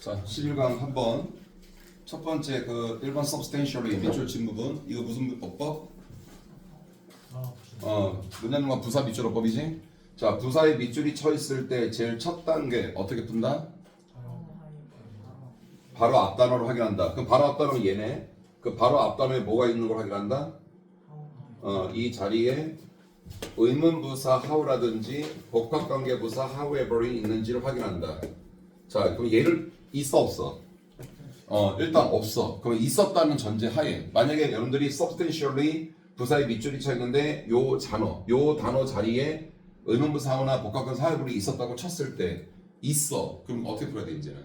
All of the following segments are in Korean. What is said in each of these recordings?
자, 11강 한번 첫 번째 그 1번 substantially 밑줄 친 부분 이거 무슨 어법? 어, 문장과 부사 밑줄 어법이지? 자, 부사의 밑줄이 쳐 있을 때 제일 첫 단계 어떻게 푼다? 바로 앞 단어로 확인한다. 그럼 바로 앞 단어는 얘네. 그 바로 앞 단어에 뭐가 있는 걸 확인한다? 어, 이 자리에 의문부사 how라든지 복합관계부사 however이 있는지를 확인한다. 자, 그럼 얘를 있어 없어? 어, 일단 없어. 그럼 있었다는 전제 하에 만약에 여러분들이 substantially 부사의 밑줄이 쳐 있는데 요 단어, 요 단어 자리에 의문부사나 복합관계부사 however이 있었다고 쳤을 때 있어. 그럼 어떻게 풀어야 돼 이제는?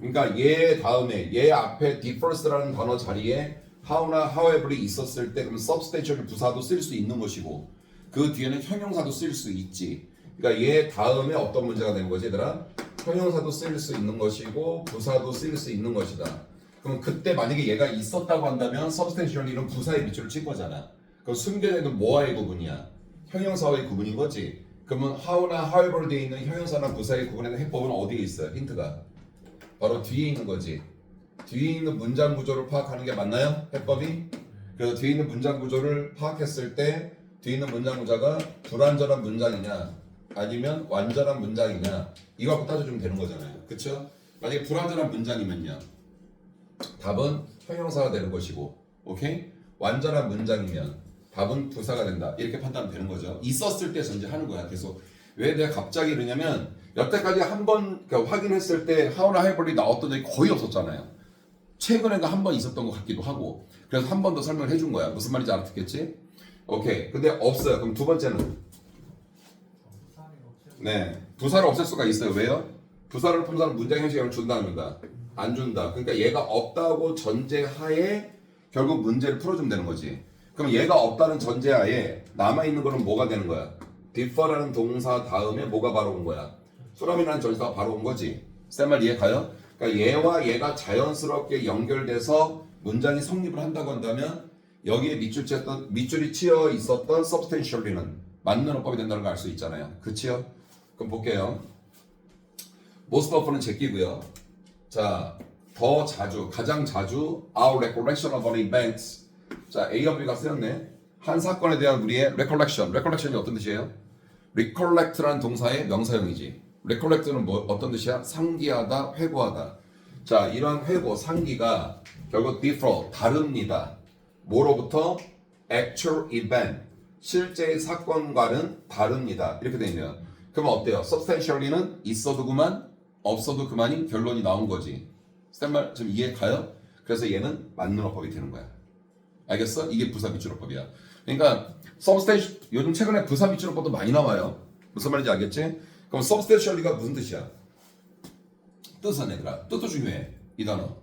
그러니까 얘 다음에 얘 앞에 differs라는 단어 자리에 how나 however이 있었을 때 그럼 substantial 부사도 쓸 수 있는 것이고 그 뒤에는 형용사도 쓸 수 있지. 그러니까 얘 다음에 어떤 문제가 되는 거지 얘들아? 형용사도 쓸수 있는 것이고 부사도 쓸수 있는 것이다. 그럼 그때 만약에 얘가 있었다고 한다면 substantially는 부사의 밑줄을 친 거잖아. 그럼 숨겨내는 뭐와의 구분이야? 형용사와의 구분인 거지. 그러면 how나 however 돼 있는 형용사나 부사의 구분에는 해법은 어디에 있어요? 힌트가 바로 뒤에 있는 거지. 뒤에 있는 문장 구조를 파악하는 게 맞나요? 해법이? 그래서 뒤에 있는 문장 구조를 파악했을 때 뒤에 있는 문장 구조가 불완전한 문장이냐 아니면 완전한 문장이냐 이거 갖고 따져주면 되는 거잖아요. 그쵸? 만약에 불완전한 문장이면요. 답은 형용사가 되는 것이고 오케이? 완전한 문장이면 답은 부사가 된다. 이렇게 판단하면 되는 거죠. 있었을 때 전제하는 거야. 계속 왜 내가 갑자기 그러냐면 여태까지 한번 그러니까 확인했을 때 하우나 하이벌이 나왔던 적이 거의 없었잖아요. 최근에 한번 있었던 것 같기도 하고 그래서 한 번 더 설명을 해준 거야. 무슨 말인지 알아듣겠지? 오케이. 근데 없어요. 그럼 두 번째는 네 부사를 없앨 수가 있어요. 왜요? 부사를 품사는 문장 형식을 준다는다. 안 준다. 그러니까 얘가 없다고 전제하에 결국 문제를 풀어주면 되는 거지. 그럼 얘가 없다는 전제하에 남아 있는 거는 뭐가 되는 거야? differ라는 동사 다음에 뭐가 바로 온 거야? 소람이라는 전사가 바로 온 거지. 쌤말 이해 가요? 그러니까 얘와 얘가 자연스럽게 연결돼서 문장이 성립을 한다고 한다면 여기에 밑줄 쳤던 밑줄이 치어 있었던 substantially는 맞는 어법이 된다는 걸 알 수 있잖아요. 그치요? 그럼 볼게요. most of는 제끼고요. 자, 더 자주, 가장 자주 our recollection of an events. 자, A와 B가 쓰였네. 한 사건에 대한 우리의 recollection. recollection이 어떤 뜻이에요? recollect라는 동사의 명사형이지. recollect는 뭐 어떤 뜻이야? 상기하다, 회고하다. 자, 이런 회고, 상기가 결국 differ, 다릅니다. 뭐로부터? actual event, 실제의 사건과는 다릅니다. 이렇게 되면 그러면 어때요? substantially는 있어도 그만, 없어도 그만인 결론이 나온 거지. 쌤말 좀 이해 가요? 그래서 얘는 맞는 어법이 되는 거야. 알겠어? 이게 부사 밑줄어법이야. 그러니까 substantial 요즘 최근에 부사 밑줄어법도 많이 나와요. 무슨 말인지 알겠지? 그럼 substantially가 무슨 뜻이야? 뜻은 얘들아. 뜻도 중요해. 이 단어.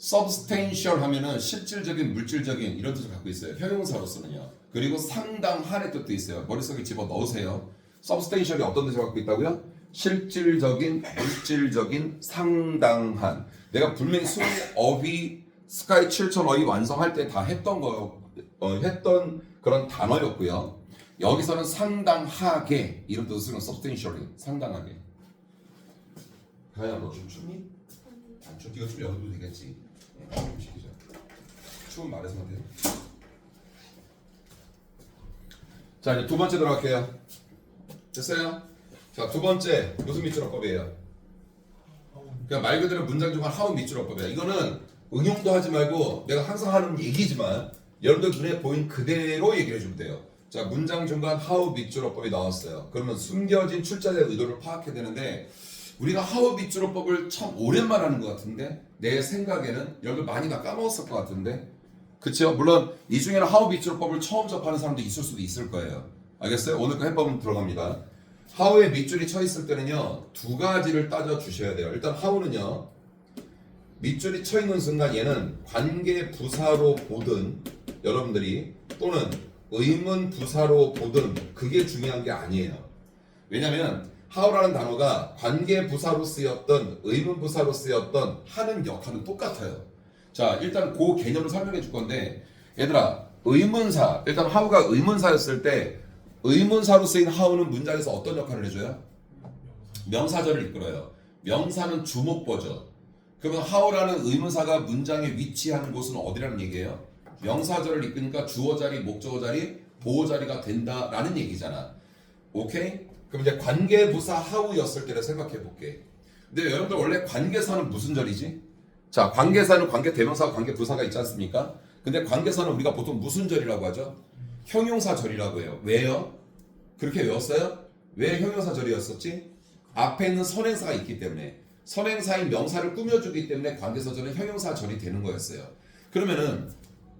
substantial 하면은 실질적인 물질적인 이런 뜻을 갖고 있어요. 형용사로서는요. 그리고 상당한의 뜻도 있어요. 머릿속에 집어 넣으세요. Substantial이 어떤 뜻을 갖고 있다고요? 실질적인 물질적인 상당한. 내가 분명히 수능 어휘 스카이 7천 어휘 완성할 때 다 했던 거 어, 했던 그런 단어였고요. 여기서는 상당하게 이런 뜻을 쓰는 substantially 상당하게. 가야 너좀 춥니? 안 춥. 이거 좀 열어도 되겠지. 예, 좀 시키자. 추운 말해서만 돼. 자 이제 두 번째 들어갈게요. 됐어요? 자 두 번째 무슨 밑줄어법이에요? 그냥 말 그대로 문장 중간 하우 밑줄어법이야. 이거는 응용도 하지 말고 내가 항상 하는 얘기지만 여러분들 눈에 보인 그대로 얘기해 주면 돼요. 자 문장 중간 하우 밑줄어법이 나왔어요. 그러면 숨겨진 출자의 의도를 파악해야 되는데 우리가 하우 밑줄어법을 참 오랜만 하는 것 같은데 내 생각에는 여러분 많이 다 까먹었을 것 같은데 그쵸? 물론 이 중에는 하우 밑줄법을 처음 접하는 사람도 있을 수도 있을 거예요. 알겠어요? 오늘 그 해법은 들어갑니다. 하우에 밑줄이 쳐 있을 때는요 두 가지를 따져 주셔야 돼요. 일단 하우는요 밑줄이 쳐 있는 순간 얘는 관계 부사로 보든 여러분들이 또는 의문 부사로 보든 그게 중요한 게 아니에요. 왜냐면 하우라는 단어가 관계 부사로 쓰였던 의문 부사로 쓰였던 하는 역할은 똑같아요. 자, 일단 그 개념을 설명해 줄 건데, 얘들아, 의문사, 일단 하우가 의문사였을 때, 의문사로 쓰인 하우는 문장에서 어떤 역할을 해줘요? 명사절을 이끌어요. 명사는 주목보죠. 그러면 how라는 의문사가 문장에 위치하는 곳은 어디라는 얘기예요? 명사절을 이끄니까 주어 자리, 목적어 자리, 보호 자리가 된다라는 얘기잖아. 오케이? 그럼 이제 관계부사 how였을 때를 생각해 볼게. 근데 여러분들 원래 관계사는 무슨 절이지? 자, 관계사는 관계 대명사와 관계 부사가 있지 않습니까? 근데 관계사는 우리가 보통 무슨 절이라고 하죠? 형용사 절이라고 해요. 왜요? 그렇게 외웠어요? 왜 형용사 절이었었지? 앞에 있는 선행사가 있기 때문에 선행사인 명사를 꾸며주기 때문에 관계사절은 형용사 절이 되는 거였어요. 그러면은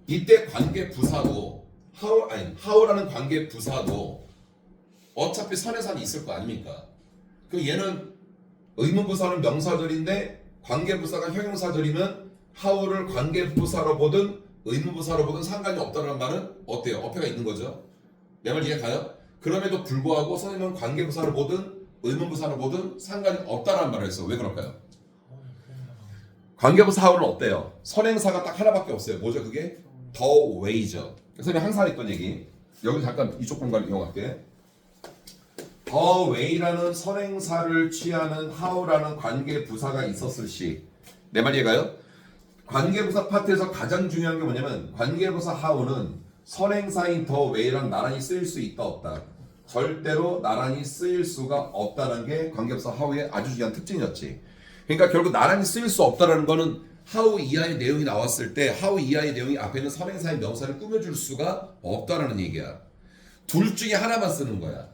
이때 관계 부사도 how 아니 how라는 관계 부사도 어차피 선행사는 있을 거 아닙니까? 그 얘는 의문부사는 명사절인데 관계부사가 형용사절이면 how를 관계부사로 보든 의문부사로 보든 상관이 없다는 말은 어때요? 어폐가 있는 거죠. 내 말 이해 가요? 그럼에도 불구하고 선생님은 관계부사로 보든 의문부사로 보든 상관이 없다는 말을 했어. 왜 그럴까요? 관계부사 how는 어때요? 선행사가 딱 하나밖에 없어요. 뭐죠 그게? the way죠. 선생님이 항상 했던 얘기. 여기 잠깐 이쪽 공간 이용할게. the way라는 선행사를 취하는 how라는 관계 부사가 있었을 시. 내 말 이해가요? 관계부사 파트에서 가장 중요한 게 뭐냐면 관계부사 how는 선행사인 the way랑 나란히 쓰일 수 있다 없다. 절대로 나란히 쓰일 수가 없다는 게 관계부사 how의 아주 중요한 특징이었지. 그러니까 결국 나란히 쓰일 수 없다라는 거는 how 이하의 내용이 나왔을 때 how 이하의 내용이 앞에 있는 선행사의 명사를 꾸며줄 수가 없다라는 얘기야. 둘 중에 하나만 쓰는 거야.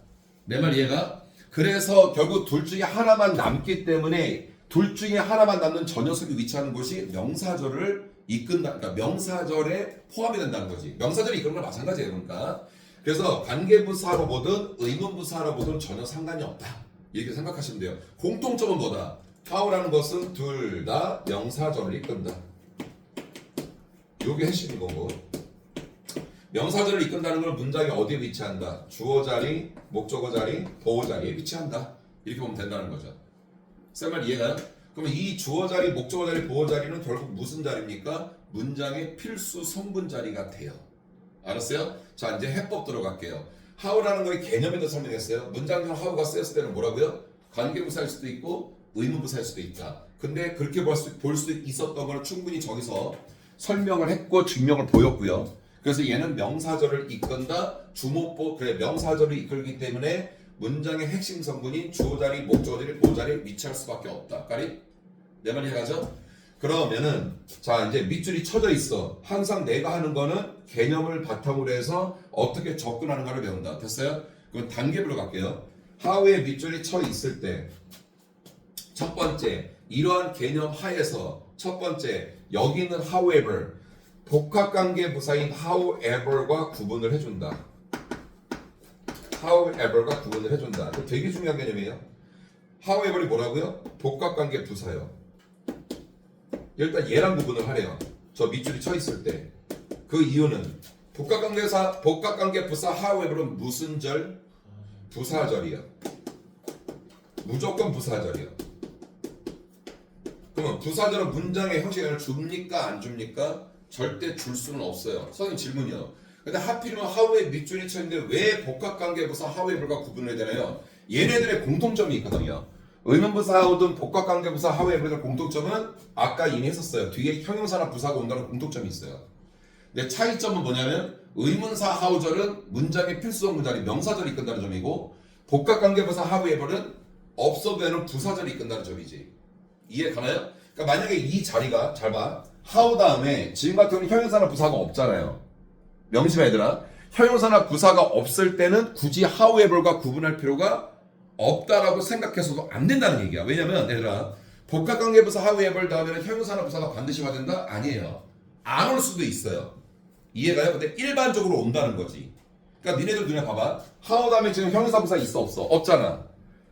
내 말 이해가? 그래서 결국 둘 중에 하나만 남기 때문에 둘 중에 하나만 남는 저 녀석이 위치하는 곳이 명사절을 이끈다. 그러니까 명사절에 포함이 된다는 거지. 명사절이 이끄는 건 마찬가지예요. 그러니까. 그래서 관계부사로 보든 의문부사로 보든 전혀 상관이 없다. 이렇게 생각하시면 돼요. 공통점은 뭐다? how라는 것은 둘 다 명사절을 이끈다. 요게 핵심인 거고. 명사절을 이끈다는 건 문장이 어디에 위치한다? 주어 자리, 목적어 자리, 보호 자리에 위치한다. 이렇게 보면 된다는 거죠. 쌤말 이해가요? 그러면 이 주어 자리, 목적어 자리, 보호 자리는 결국 무슨 자리입니까? 문장의 필수 성분 자리가 돼요. 알았어요? 자 이제 해법 들어갈게요. how라는 거의 개념에도 설명했어요. 문장 중 how가 쓰였을 때는 뭐라고요? 관계부사일 수도 있고 의문부사일 수도 있다. 근데 그렇게 볼, 수, 볼 수도 있었던 걸 충분히 저기서 설명을 했고 증명을 보였고요. 그래서 얘는 명사절을 이끈다. 주목보 그래 명사절을 이끌기 때문에 문장의 핵심 성분인 주어 자리, 목적어 자리, 보호 자리에 위치할 수밖에 없다. 까리? 내 말이 해가죠? 그러면은 자 이제 밑줄이 쳐져 있어. 항상 내가 하는 거는 개념을 바탕으로 해서 어떻게 접근하는가를 배운다. 됐어요? 그럼 단계별로 갈게요. how에 밑줄이 쳐 있을 때 첫 번째 이러한 개념 하에서 첫 번째 여기는 however 복합관계 부사인 however과 구분을 해준다. However과 구분을 해준다. 되게 중요한 개념이에요. however이 뭐라고요? 복합관계 부사요. 일단 얘랑 구분을 하래요. 저 밑줄이 쳐 있을 때. 그 이유는 복합관계사 복합관계 부사 however은 무슨 절? 부사절이야. 무조건 부사절이야. 그러면 부사절은 문장의 형식을 줍니까 안 줍니까? 절대 줄 수는 없어요. 선생님 질문이요. 근데 하필이면 하우에 밑줄이 쳐있는데 왜 복합관계부사 하우에불과 구분을 해야 되나요? 얘네들의 공통점이 있거든요. 의문부사 하우든 복합관계부사 하우에불의 공통점은 아까 이미 했었어요. 뒤에 형용사나 부사가 온다는 공통점이 있어요. 근데 차이점은 뭐냐면 의문사 하우절은 문장의 필수적 문장이 명사절이 이끈다는 점이고 복합관계부사 하우에불은 없어도 되는 부사절이 이끈다는 점이지. 이해 가나요? 그러니까 만약에 이 자리가 잘 봐. 하우 다음에 지금 같은 경우는 형용사나 부사가 없잖아요. 명심해 얘들아. 형용사나 부사가 없을 때는 굳이 however과 구분할 필요가 없다라고 생각해서도 안 된다는 얘기야. 왜냐면 얘들아 복합관계부사 however 다음에는 형용사나 부사가 반드시 와야 된다? 아니에요. 안 올 수도 있어요. 이해가요? 근데 일반적으로 온다는 거지. 그러니까 니네들 눈에 봐봐. how 다음에 지금 형용사 부사 있어 없어? 없잖아.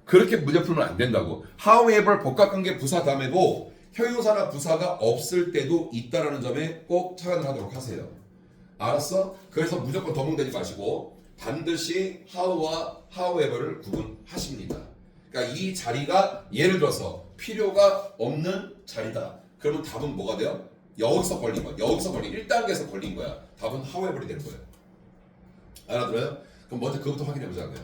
그렇게 문제 풀면 안 된다고. however 복합관계 부사 다음에도 형용사나 부사가 없을 때도 있다라는 점에 꼭 착안을 하도록 하세요. 알았어? 그래서 무조건 더뭉대지 마시고 반드시 how와 however를 구분하십니다. 그러니까 이 자리가 예를 들어서 필요가 없는 자리다. 그러면 답은 뭐가 돼요? 여기서 걸린 거야. 여기서 걸린 1단계에서 걸린 거야. 답은 however이 되는 거예요. 알아들어요? 그럼 먼저 그것부터 확인해 보자고요.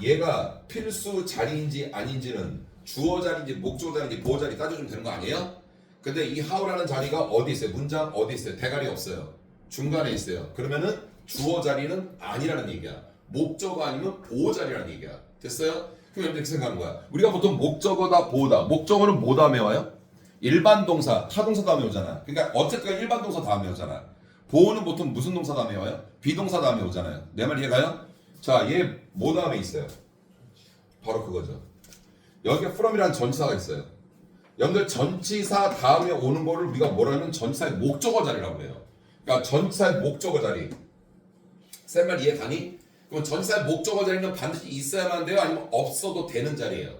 얘가 필수 자리인지 아닌지는 주어 자리인지 목적어 자리인지 보어 자리 따져주면 되는 거 아니에요? 근데 이 how라는 자리가 어디 있어요? 문장 어디 있어요? 대가리 없어요. 중간에 있어요. 그러면은 주어 자리는 아니라는 얘기야. 목적어 아니면 보어 자리라는 얘기야. 됐어요? 그럼 이렇게 생각하는 거야. 우리가 보통 목적어다 보다. 목적어는 뭐 다음에 와요? 일반 동사, 타동사 다음에 오잖아. 그러니까 어쨌든 일반 동사 다음에 오잖아. 보호는 보통 무슨 동사 다음에 와요? 비동사 다음에 오잖아요. 내 말 이해가요? 자, 얘 뭐 다음에 있어요? 바로 그거죠. 여기에 from이라는 전치사가 있어요. 여러분들 전치사 다음에 오는 거를 우리가 뭐라 하면 전치사의 목적어 자리라고 해요. 그러니까 전치사의 목적어 자리. 쌤말 이해 가니? 그럼 전치사의 목적어 자리는 반드시 있어야만 돼요? 아니면 없어도 되는 자리예요?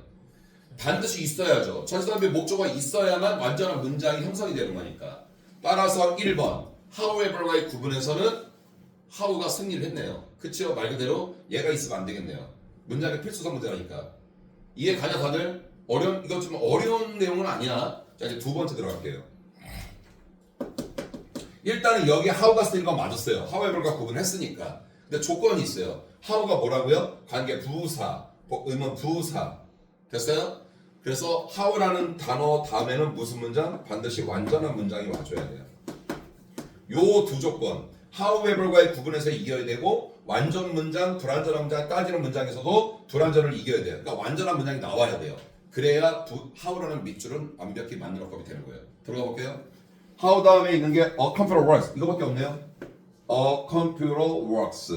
반드시 있어야죠. 전치사의 목적어가 있어야만 완전한 문장이 형성이 되는 거니까. 따라서 1번 however과의 구분에서는 how가 승리를 했네요. 그치요? 말 그대로 얘가 있으면 안 되겠네요. 문장의 필수성 문제라니까. 이해 가냐 다들? 어려운 이거 좀 어려운 내용은 아니야. 자 이제 두 번째 들어갈게요. 일단은 여기 how가 쓰인 건 맞았어요. however과 구분했으니까. 근데 조건이 있어요. how가 뭐라고요? 관계 부사, 뭐 의문 부사. 됐어요? 그래서 how라는 단어 다음에는 무슨 문장? 반드시 완전한 문장이 와줘야 돼요. 요 두 조건 however과의 구분에서 이겨야 되고 완전 문장, 불완전한 문장 따지는 문장에서도 불완전을 이겨야 돼요. 그러니까 완전한 문장이 나와야 돼요. 그래야 부, how라는 밑줄은 완벽히 맞는 어법이 되는 거예요. 들어가 볼게요. How 다음에 있는 게 a computer works 이거밖에 없네요. a computer works.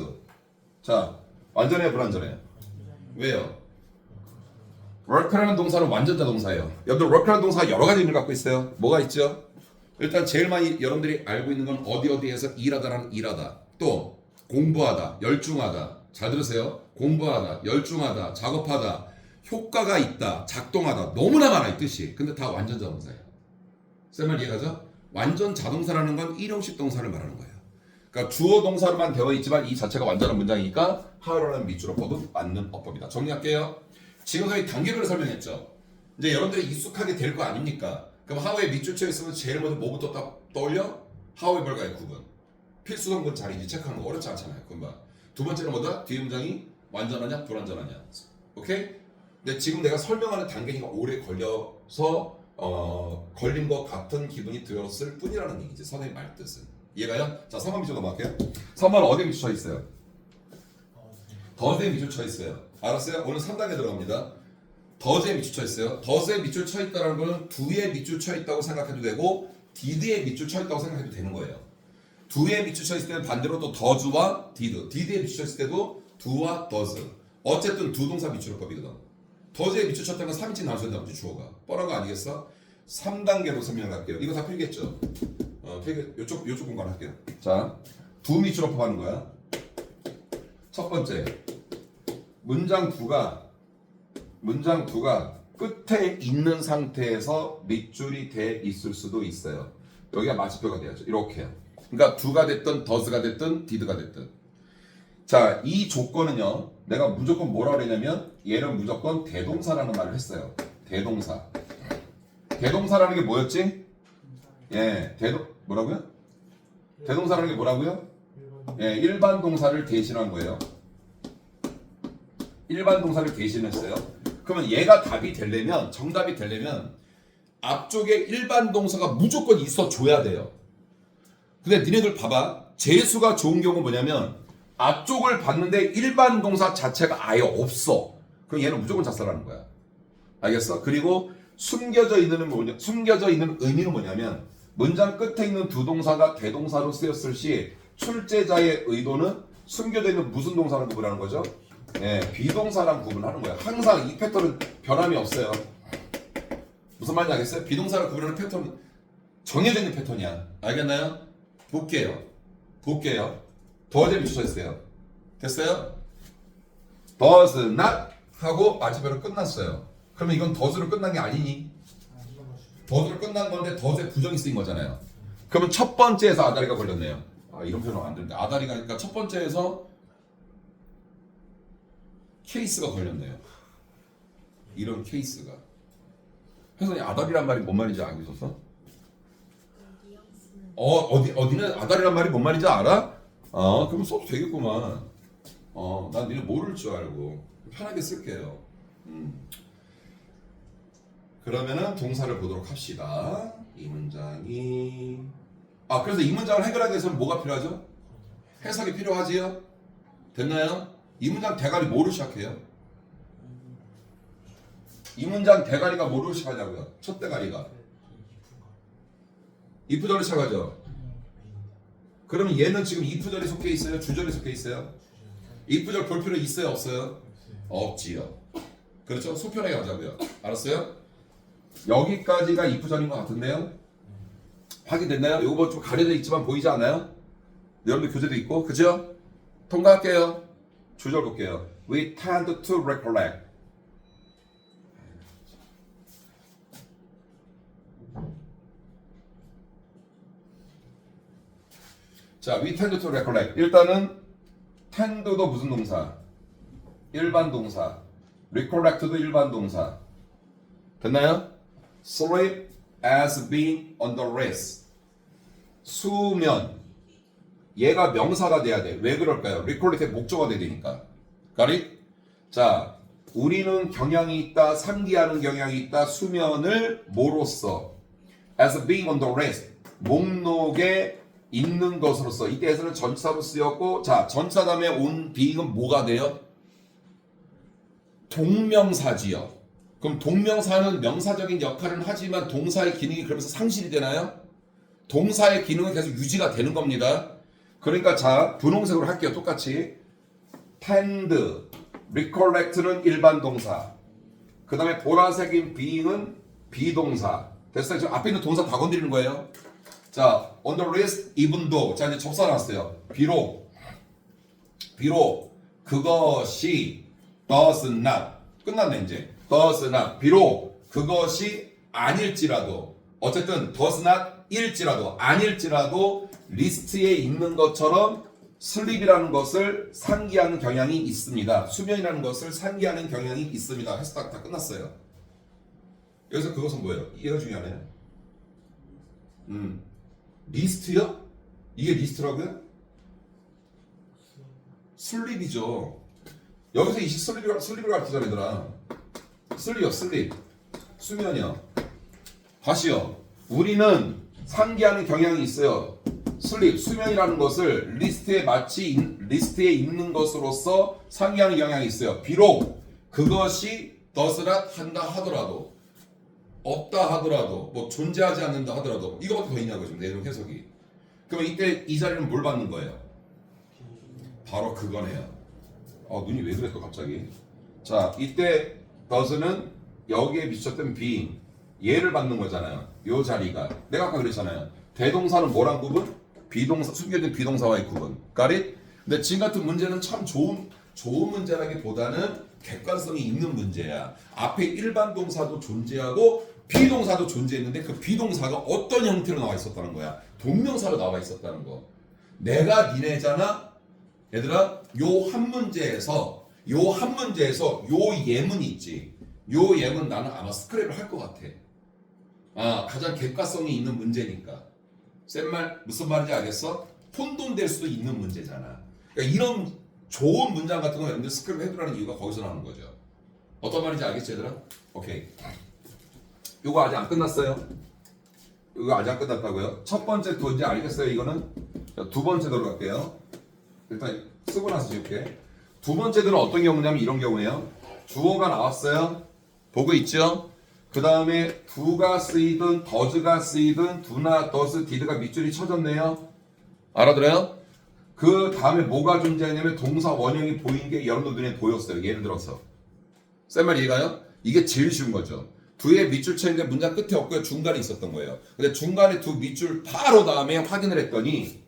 자, 완전해 불완전해? 왜요? work라는 동사는 완전자 동사예요. 여러분들 work라는 동사가 여러 가지 의미를 갖고 있어요. 뭐가 있죠? 일단 제일 많이 여러분들이 알고 있는 건 어디 어디에서 일하다라는 일하다. 또 공부하다, 열중하다. 잘 들으세요. 공부하다, 열중하다, 작업하다, 효과가 있다, 작동하다. 너무나 많아 이 뜻이. 근데 다 완전 자 동사예요. 쌤말 이해가죠? 완전 자동사라는 건 일형식 동사를 말하는 거예요. 그러니까 주어 동사로만 되어 있지만 이 자체가 완전한 문장이니까 하라는 밑줄 어 법은 맞는 어법이다. 정리할게요. 지금 저희 단계별로 설명했죠. 이제 여러분들이 익숙하게 될 거 아닙니까? 그럼 하우에 밑줄 쳐 있으면 제일 먼저 뭐부터 딱 떠올려? 하우의 별과의 구분. 필수 성분 자리인지 체크하는 거 어렵지 않잖아요. 금방. 두 번째는 뭐다? 뒤에 문장이 완전하냐 불완전하냐. 오케이? 근데 지금 내가 설명하는 단계가 오래 걸려서 어, 걸린 것 같은 기분이 들었을 뿐이라는 얘기지. 선생님 말 뜻은. 이해가요? 자, 3번 밑줄 넘어갈게요. 3번 어디에 밑줄 쳐 있어요? 더즈에 밑줄 쳐 있어요. 알았어요? 오늘 3단계 들어갑니다. 더즈에 밑줄 쳐 있어요. 더즈에 밑줄 쳐 있다는 거는 두에 밑줄 쳐 있다고 생각해도 되고 디드에 밑줄 쳐 있다고 생각해도 되는 거예요. 두에 밑줄 쳐 있을 때는 반대로 또 더즈와 디드, 디드에 밑줄 쳐 있을 때도 두와 더즈. 어쨌든 두 동사 밑줄법이거든. 더즈에 밑줄 쳤다는 건 3인칭 나눠야 된다 주어가. 뻔한 거 아니겠어? 3단계로 설명할게요. 이거 다 필겠죠? 어, 필 요쪽 요쪽 공간 할게요. 자, 두 밑줄법 하는 거야. 첫 번째, 문장 두가 문장 두가 끝에 있는 상태에서 밑줄이 돼 있을 수도 있어요. 여기가 마침표가 돼야죠. 이렇게요. 그러니까 두가 됐든 더즈가 됐든 디드가 됐든. 자, 이 조건은요. 내가 무조건 뭐라 그랬냐면 얘는 무조건 대동사라는 말을 했어요. 대동사. 대동사라는 게 뭐였지? 예, 대동 뭐라고요? 대동사라는 게 뭐라고요? 예, 일반 동사를 대신한 거예요. 일반 동사를 대신했어요. 그러면 얘가 답이 되려면 정답이 되려면 앞쪽에 일반 동사가 무조건 있어 줘야 돼요. 근데 니네들 봐봐. 재수가 좋은 경우 뭐냐면 앞쪽을 봤는데 일반 동사 자체가 아예 없어. 그럼 얘는 무조건 작사라는 거야. 알겠어? 그리고 숨겨져 있는 뭐냐, 숨겨져 있는 의미는 뭐냐면 문장 끝에 있는 두 동사가 대동사로 쓰였을 시 출제자의 의도는 숨겨져 있는 무슨 동사랑 구분하는 거죠? 예, 비동사랑 구분하는 거야. 항상 이 패턴은 변함이 없어요. 무슨 말인지 알겠어요? 비동사랑 구분하는 패턴 정해져 있는 패턴이야. 알겠나요? 볼게요. 볼게요. 더제 밑쳐있어요. 됐어요? does not 하고 마지막으로 끝났어요. 그러면 이건 does로 끝난 게 아니니? does로 끝난 건데 does에 부정이 쓰인 거잖아요. 그러면 첫 번째에서 아다리가 걸렸네요. 아 이런 표현 안 되는데 아다리가 그러니까 첫 번째에서 케이스가 걸렸네요. 이런 케이스가. 혜선이 아다리란 말이 뭔 말인지 알고 있었어? 어 어디 어디는 아다리란 말이 뭔 말인지 알아? 어 그럼 써도 되겠구만. 어 난 니네 모를 줄 알고 편하게 쓸게요. 음. 그러면은 동사를 보도록 합시다. 이 문장이 아 그래서 이 문장을 해결하기 위해서는 뭐가 필요하죠? 해석이 필요하지요? 됐나요? 이 문장 대가리 뭐로 시작해요? 이 문장 대가리가 뭐로 시작하냐고요? 첫 대가리가 이프절로 시작하죠. 그러면 얘는 지금 이프절에 속해 있어요? 주절에 속해 있어요? 이프절 볼 필요 있어요? 없어요? 없지요. 그렇죠? 소편하게 하자고요. 알았어요? 여기까지가 이프절인 것 같은데요? 확인됐나요? 이거 뭐좀 가려져 있지만 보이지 않아요? 여러분들 교재도 있고, 그죠? 통과할게요. 주절 볼게요. We tend to recollect. 자, we tend to recollect. 일단은 tend도 무슨 동사? 일반 동사. recollect도 일반 동사. 됐나요? sleep as being on the rest. 수면. 얘가 명사가 돼야 돼. 왜 그럴까요? recollect의 목적어가 돼야 되니까. It? 자, 우리는 경향이 있다, 상기하는 경향이 있다, 수면을 뭐로써? as being on the rest. 목록에 있는 것으로서 이때에서는 전치사로 쓰였고 자 전치사 다음에 온 being은 뭐가 돼요? 동명사지요. 그럼 동명사는 명사적인 역할은 하지만 동사의 기능이 그러면서 상실이 되나요? 동사의 기능은 계속 유지가 되는 겁니다. 그러니까 자 분홍색으로 할게요. 똑같이 tend, recollect는 일반 동사. 그 다음에 보라색인 being은 비동사. 됐어요? 지금 앞에 있는 동사 다 건드리는 거예요. 자, on the list, even though. 자, 이제 접사 놨어요. 비록, 비록, 그것이 does not. 끝났네, 이제. does not. 비록, 그것이 아닐지라도. 어쨌든, does not 일지라도, 아닐지라도, 리스트에 있는 것처럼 슬립이라는 것을 상기하는 경향이 있습니다. 수면이라는 것을 상기하는 경향이 있습니다. 해서 다, 다 끝났어요. 여기서 그것은 뭐예요? 이해가 중요하네요. 음. 리스트요? 이게 리스트라고요? 슬립이죠. 여기서 이 슬립을, 슬립을 가르치잖아, 얘들아. 슬립이요, 슬립. 수면이요. 다시요. 우리는 상기하는 경향이 있어요. 슬립, 수면이라는 것을 리스트에 마치 인- 리스트에 있는 것으로서 상기하는 경향이 있어요. 비록 그것이 더스라 한다 하더라도 없다 하더라도 뭐 존재하지 않는다 하더라도 이거밖에 더 있냐고 지금 내용 해석이. 그러면 이때 이 자리는 뭘 받는 거예요? 바로 그거네요. 어 눈이 왜또 갑자기? 자 이때 does는 여기에 미쳤던 being 얘를 받는 거잖아요. 요 자리가 내가 아까 그랬잖아요. 대동사는 뭐랑 구분? 비동사 숨겨진 비동사와의 구분. It? 근데 지금 같은 문제는 참 좋은 좋은 문제라기보다는 객관성이 있는 문제야. 앞에 일반 동사도 존재하고 비동사도 존재했는데 그 비동사가 어떤 형태로 나와 있었다는 거야. 동명사로 나와 있었다는 거. 내가 니네잖아. 얘들아, 요 한 문제에서 요 한 문제에서 요 예문이 있지. 요 예문 나는 아마 스크랩을 할 것 같아. 아, 가장 객관성이 있는 문제니까. 센 말 무슨 말인지 알겠어? 혼돈될 수도 있는 문제잖아. 그러니까 이런 좋은 문장 같은 거 여러분들 스크랩 해두라는 이유가 거기서 나오는 거죠. 어떤 말인지 알겠지 얘들아? 오케이. 요거 아직 안 끝났어요. 이거 아직 안 끝났다고요? 첫 번째 두 번째 알겠어요 이거는? 자, 두 번째 들어갈게요. 일단 쓰고 나서 지울게. 두 번째 들은 어떤 경우냐면 이런 경우예요. 주어가 나왔어요. 보고 있죠? 그 다음에 두가 쓰이든 더즈가 쓰이든 두나 더스 디드가 밑줄이 쳐졌네요. 알아들어요? 그 다음에 뭐가 존재하냐면 동사 원형이 보인 게 여러분들 눈에 보였어요. 예를 들어서. 쌤말 이해가요? 이게 제일 쉬운 거죠. 두에 밑줄 쳐있는데 문장 끝에 없고요. 중간에 있었던 거예요. 근데 중간에 두 밑줄 바로 다음에 확인을 했더니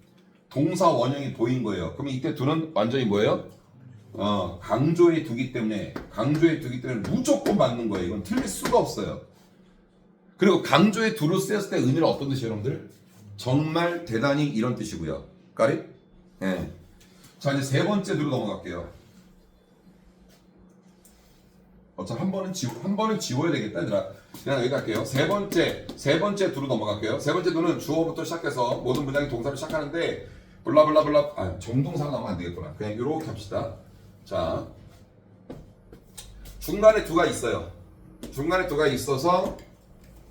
동사 원형이 보인 거예요. 그럼 이때 두는 완전히 뭐예요? 어, 강조에 두기 때문에 강조에 두기 때문에 무조건 맞는 거예요. 이건 틀릴 수가 없어요. 그리고 강조에 두를 쓰였을 때 의미는 어떤 뜻이에요, 여러분들? 정말 대단히 이런 뜻이고요. 까리? 예. 자, 이제 세 번째 두로 넘어갈게요. 어차피 한 번은 지워, 한 번은 지워야 되겠다, 얘들아. 그냥 여기 갈게요. 세 번째, 세 번째 두로 넘어갈게요. 세 번째 두는 주어부터 시작해서 모든 문장이 동사로 시작하는데, 블라블라블라, 아, 정동사가 나오면 안 되겠구나. 그냥 이렇게 합시다. 자, 중간에 두가 있어요. 중간에 두가 있어서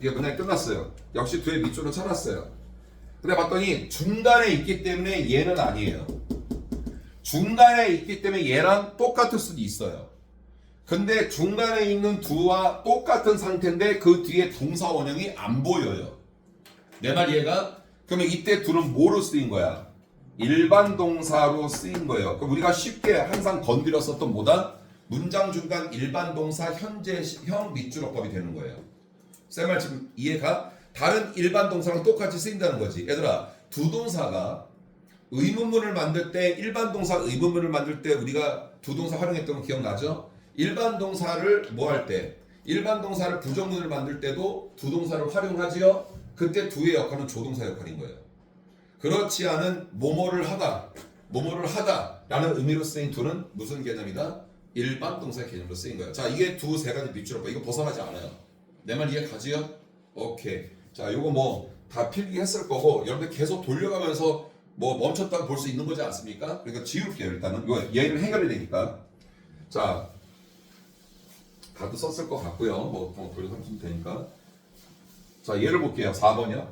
이게 문장이 끝났어요. 역시 두의 밑줄을 쳐놨어요. 근데 봤더니 중간에 있기 때문에 얘는 아니에요. 중간에 있기 때문에 얘랑 똑같을 수도 있어요. 근데 중간에 있는 두와 똑같은 상태인데 그 뒤에 동사 원형이 안 보여요. 내 말 이해가? 그러면 이때 둘은 뭐로 쓰인 거야? 일반 동사로 쓰인 거예요. 그럼 우리가 쉽게 항상 건드렸었던 뭐다? 문장 중간 일반 동사 현재 형 밑줄어법이 되는 거예요. 쌤말 지금 이해가? 다른 일반 동사랑 똑같이 쓰인다는 거지. 얘들아, 두 동사가 의문문을 만들 때 일반 동사 의문문을 만들 때 우리가 두 동사 활용했던 거 기억나죠? 일반 동사를 뭐 할 때? 일반 동사를 부정문을 만들 때도 두 동사를 활용하지요? 그때 두의 역할은 조동사 역할인 거예요. 그렇지 않은 뭐뭐를 하다, 뭐뭐를 하다라는 의미로 쓰인 두는 무슨 개념이다? 일반 동사 개념으로 쓰인 거예요. 자, 이게 두 세 가지 밑줄어법. 이거 벗어나지 않아요. 내 말 이해 가지요? 오케이. 자, 요거 뭐 다 필기했을 거고 여러분들 계속 돌려가면서 뭐 멈췄다고 볼수 있는 거지 않습니까? 그러니까 지울게요 일단은. 이거 얘를 해결해야 되니까. 자, 다들 썼을 것 같고요. 뭐, 뭐 돌려서 하면 되니까. 자, 얘를 볼게요. 4번이요.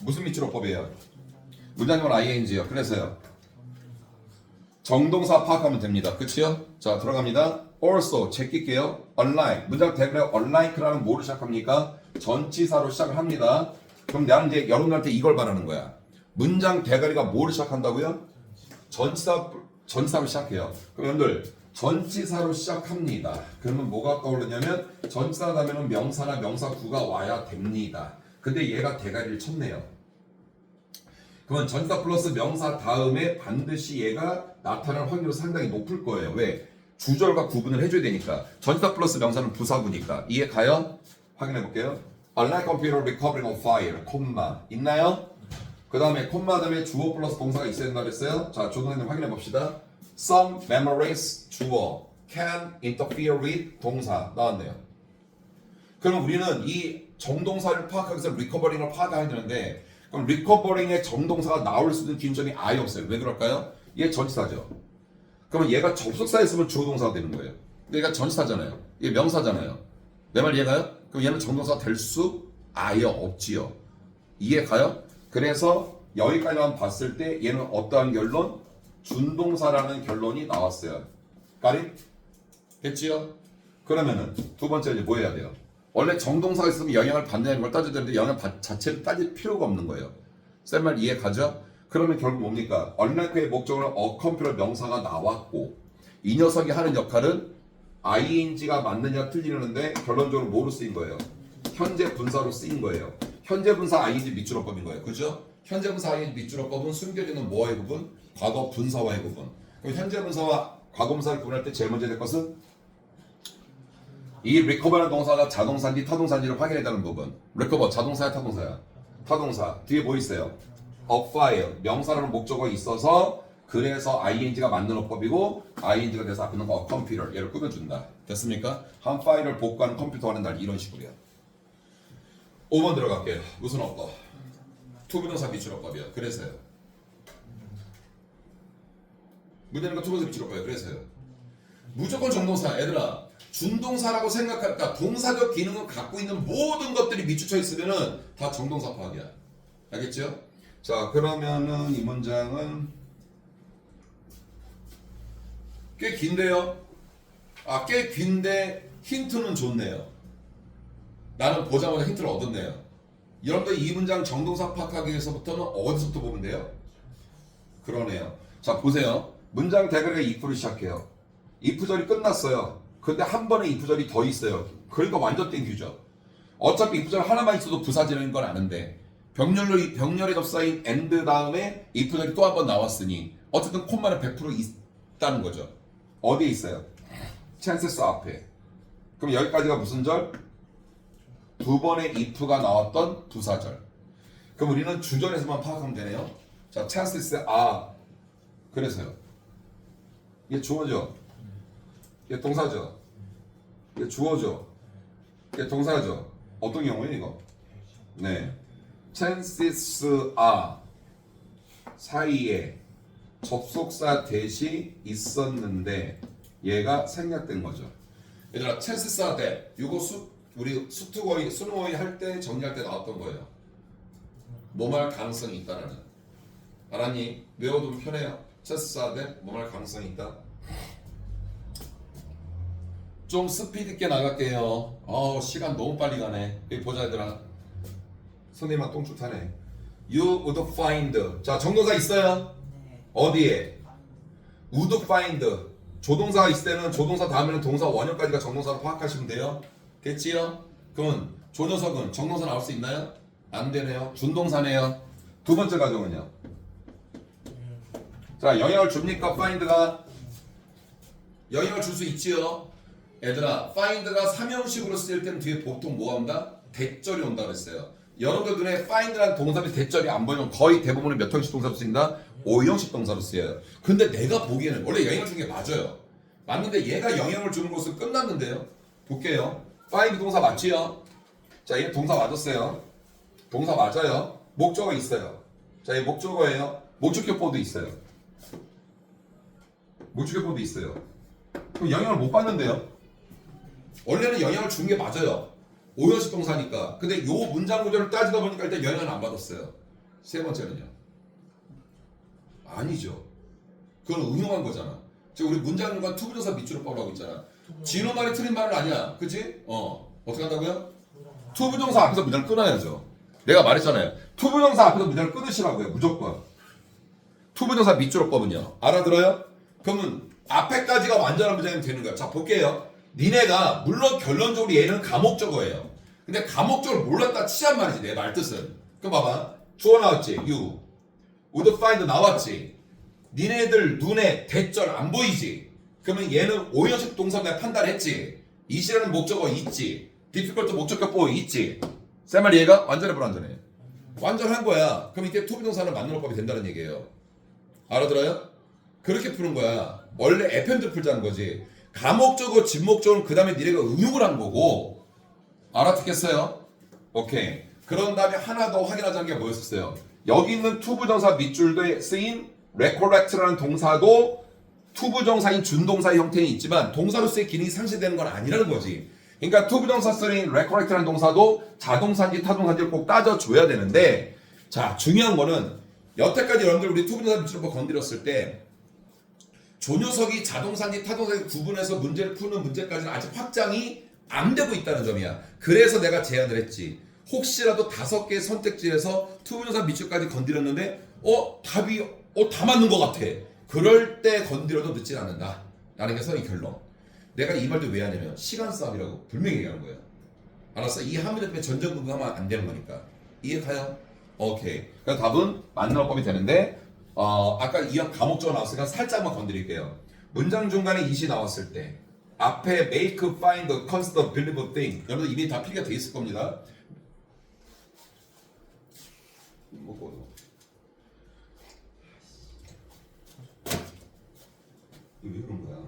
무슨 밑줄어법이에요? 문장형은 ing요. 그래서요. 정동사 파악하면 됩니다. 그치요? 자, 들어갑니다. also 제낄게요. unlike 문장 대그래 unlike라는 뭐로 시작합니까? 전치사로 시작을 합니다. 그럼 나는 이제 여러분들한테 이걸 바라는 거야. 문장 대가리가 뭐로 시작한다고요? 전치사 전치사로 시작해요. 그럼 여러분들 전치사로 시작합니다. 그러면 뭐가 떠오르냐면 전치사 다음에는 명사나 명사 구가 와야 됩니다. 근데 얘가 대가리를 쳤네요. 그러면 전치사 플러스 명사 다음에 반드시 얘가 나타날 확률이 상당히 높을 거예요. 왜? 주절과 구분을 해줘야 되니까. 전치사 플러스 명사는 부사구니까. 이해 가요? 확인해 볼게요. Unlike computer recovering on fire, 콤마 있나요? 그 다음에 콤마 다음에 주어 플러스 동사가 있어야 된다 그랬어요. 자, 조동사님 확인해 봅시다. Some memories 주어, can interfere with 동사 나왔네요. 그럼 우리는 이 정동사를 파악하기 위해서 리커버링을 파악해야 되는데 그럼 리커버링의 정동사가 나올 수 있는 기준점이 아예 없어요. 왜 그럴까요? 얘 전치사죠. 그러면 얘가 접속사에 있으면 주어 동사가 되는 거예요. 근데 얘가 전치사잖아요. 얘 명사잖아요. 내 말 이해가요? 그럼 얘는 정동사가 될 수 아예 없지요. 이해가요? 그래서 여기까지만 봤을 때 얘는 어떠한 결론? 준동사라는 결론이 나왔어요. 까리? 됐지요? 그러면은 두 번째 이제 뭐 해야 돼요? 원래 정동사가 있으면 영향을 받는 걸 따져야 되는데 영향 받, 자체를 따질 필요가 없는 거예요. 쌤말 이해 가죠? 그러면 결국 뭡니까? 얼라크의 목적으로 어컴퓨터 명사가 나왔고 이 녀석이 하는 역할은 ing가 맞느냐 틀리는데 결론적으로 뭐로 쓰인 거예요? 현재 분사로 쓰인 거예요. 현재 분사 ing 밑줄어법인 거예요. 그죠? 현재 분사 ing 밑줄어법은 숨겨지는 뭐와의 구분? 과거 분사와의. 그럼 현재 분사와 과거 분사를 구분할 때 제일 먼저 될 것은 이 recover라는 동사가 자동사인지 타동사인지를 확인해야 되는 부분. recover 자동사야 타동사야? 타동사. 뒤에 뭐 있어요? acquire 명사라는 목적어가 있어서 그래서 ing가 맞는 어법이고 ing가 돼서 앞에 있는 거 컴퓨터 얘를 꾸며준다. 됐습니까? 한 파일을 복구하는 컴퓨터 하는 날 이런 식으로요. 5번 들어갈게요. 무슨 어법? 투부동사 미출어법이요. 그래서요. 문제는 투부동사 미출어법이요. 그래서요. 무조건 정동사 얘들아 준동사라고 생각할까 동사적 기능을 갖고 있는 모든 것들이 밑줄쳐 있으면은 다 정동사 파악이야 알겠죠? 자 그러면은 이 문장은 꽤 긴데요 아 꽤 긴데 힌트는 좋네요 나는 보자마자 힌트를 얻었네요 여러분들 이 문장 정동사 파악하기 위해서부터는 어디서부터 보면 돼요? 그러네요 자 보세요 문장 대결가 if로 시작해요 if절이 끝났어요. 근데 한 번에 if절이 더 있어요. 그러니까 완전 땡큐죠. 어차피 if절 하나만 있어도 부사지는 건 아는데 병렬로 병렬에 겹사인 and 다음에 if절이 또 한 번 나왔으니 어쨌든 콤마는 100% 있다는 거죠. 어디에 있어요? chances 앞에. 그럼 여기까지가 무슨 절? 두 번의 if가 나왔던 부사절. 그럼 우리는 주절에서만 파악하면 되네요. 자, chances are. 그래서요. 이게 주어죠. 이게 동사죠. 이게 주어죠. 이게 동사죠. 어떤 경우에 이거? 네. chances are 사이에 접속사 대시 있었는데 얘가 생략된 거죠. 얘들아 chances are that 이거 수 우리 수투거의 수능어휘 할때 정리할 때 나왔던 거예요. 뭐말 가능성이 있다라는. 알았니? 외워두면 편해요. 체스하되 뭐말 가능성이 있다. 좀 스피드 있게 나갈게요. 어 시간 너무 빨리 가네. 여기 보자 얘들아. 선생님아 똥줄 타네. You would find. 자 정동사 있어요? 네. 어디에? would find. 조동사가 있을 때는 조동사 다음에는 동사 원형까지가 정동사로 파악하시면 돼요. 됐지요? 그러면 조 녀석은 정동사 나올 수 있나요? 안 되네요. 준동사네요. 두 번째 가정은요. 자 영향을 줍니까? find가 영향을 줄 수 있지요. 얘들아, find가 삼형식으로 쓰일 때는 뒤에 보통 뭐 한다? 대절이 온다 그랬어요. 여러분들 눈에 find라는 동사비 대절이 안 보이면 거의 대부분은 몇 형식 동사로 쓰인다? 5형식 동사로 쓰여요. 근데 내가 보기에는 원래 영향을 주는 게 맞아요. 맞는데 얘가 영향을 주는 것은 끝났는데요. 볼게요. find 동사 맞지요? 자, 얘 동사 맞았어요. 동사 맞아요. 목적어 있어요. 자, 얘 목적어예요. 목적격보도 있어요. 목적격보도 있어요. 그럼 영향을 못 받는데요? 원래는 영향을 준 게 맞아요. 오형식 동사니까. 근데 요 문장 구조를 따지다 보니까 일단 영향을 안 받았어요. 세 번째는요. 아니죠. 그건 응용한 거잖아. 지금 우리 문장과 투부정사 밑줄을 뻗라고 있잖아. 진호 말이 틀린 말은 아니야. 그치? 어. 어떻게 한다고요? 투부정사 앞에서 문장을 끊어야죠. 내가 말했잖아요. 투부정사 앞에서 문장을 끊으시라고요. 무조건. 투부정사 밑줄어법은요. 알아들어요? 그러면 앞에까지가 완전한 문장이 되는 거야. 자, 볼게요. 니네가 물론 결론적으로 얘는 감옥적어예요. 근데 감옥적을 몰랐다 치란 말이지 내 말 뜻은. 그럼 봐봐. 주어 나왔지. you. would find 나왔지. 니네들 눈에 대절 안 보이지. 그러면 얘는 오형식 동사 내가 판단했지. 이시라는 목적어 있지. difficult 목적격보 있지. 세 말이 얘가 완전해 불완전해. 완전한 거야. 그럼 이때 투비동사는 맞는 법이 된다는 얘기예요. 알아들어요? 그렇게 푸는 거야. 원래 에펜드 풀자는 거지. 감옥적으로 진목적으로 그 다음에 니네가 응용을 한 거고. 알아듣겠어요? 오케이. 그런 다음에 하나 더 확인하자는 게 뭐였었어요? 여기 있는 투부정사 밑줄에 쓰인 recollect라는 동사도 투부정사인 준동사의 형태는 있지만 동사로서의 기능이 상실되는 건 아니라는 거지. 그러니까 투부정사 쓰인 recollect라는 동사도 자동사인지 타동사인지를 꼭 따져줘야 되는데 자 중요한 거는 여태까지 여러분들 우리 투부정사 밑줄을 건드렸을 때 조 녀석이 자동사인지 타동사인지 구분해서 문제를 푸는 문제까지는 아직 확장이 안 되고 있다는 점이야. 그래서 내가 제안을 했지. 혹시라도 다섯 개의 선택지에서 투부정사 밑줄까지 건드렸는데 어 답이 어 다 맞는 것 같아. 그럴 때 건드려도 늦진 않는다. 라는 게 선의 결론. 내가 이 말도 왜 하냐면 시간 싸움이라고 분명히 얘기하는 거예요. 알았어? 이 함의를 때문에 전전긍긍하면 안 되는 거니까. 이해가요? 오케이. 그래서 답은 어법이 되는데 어, 아까 이형 감옥적으로 나왔으니까 살짝만 건드릴게요. 문장 중간에 이시 나왔을 때 앞에 make, find, consider, believe thing 여러분들 이미 다 필기가 돼 있을 겁니다. 뭐, 뭐. 왜 이러는